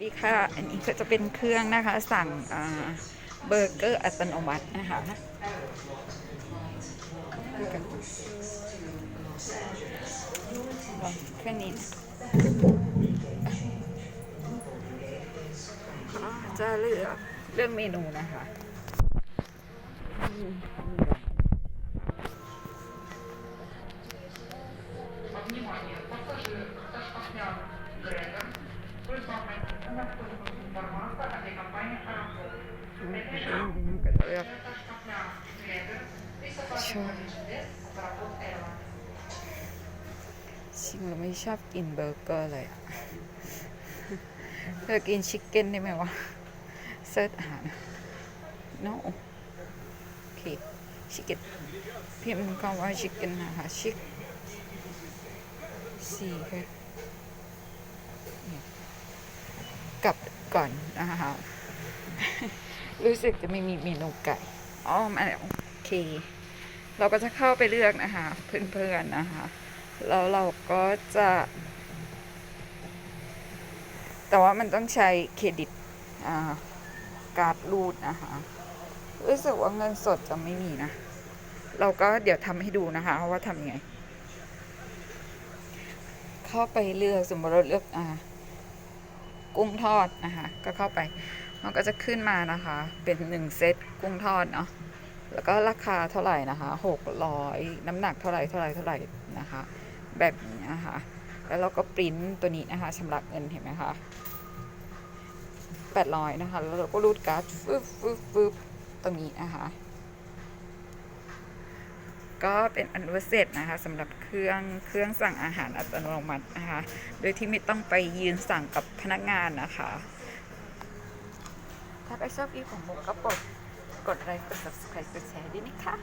ดีค่ะ อันนี้ก็จะเป็นเครื่องนะคะสั่งเบอร์เกอร์อัตโนมัตินะคะลองเครื่องนี้นะจะเลือกเรื่องเมนูนะคะอืมนี่ก่อน ก็จะเลือกชอบชิมแล้วไม่ชอบกินเบอร์เกอร์เลยเธอกินชิคเก้นได้ไหมวะเซิร์ชอาหาร no โอเคชิคเก้นพิมพ์คำว่าชิคเก้นนะคะชิคสี่ค่ะกลับก่อนนะคะ รู้สึกจะไม่มีเมนูไก่ อ๋อ มาแล้ว โอเค เราก็จะเข้าไปเลือกนะคะ เพื่อนๆนะคะ แล้วเราก็จะ แต่ว่ามันต้องใช้เครดิตอาการ์ดรูดนะคะ รู้สึกว่าเงินสดจะไม่มีนะ เราก็เดี๋ยวทำให้ดูนะคะว่าทำยังไง เข้าไปเลือกสมมติเราเลือกอ่า กุ้งทอดนะคะ ก็เข้าไปมันก็จะขึ้นมานะคะ เป็นหนึ่งเซตกุ้งทอดเนาะแล้วก็ราคาเท่าไหร่นะคะหกร้อยน้ำหนักเท่าไหร่เท่าไหร่เท่าไหร่นะคะ แบบนี้นะคะแล้วเราก็ปริ้นตัวนี้นะคะชำระเงินเห็นไหมคะแปดร้อยนะคะแล้วเราก็รูดการ์ดฟึบฟึบฟึบตรงนี้นะคะ ก็เป็นอันว่าเสร็จนะคะสำหรับเครื่องเครื่องสั่งอาหารอัตโนมัตินะคะ โดยที่ไม่ต้องไปยืนสั่งกับพนักงานนะคะถ้าใครชอบอีของมุกก็กดกดไลค์กด subscribe กดแชร์ด้วยนะคะ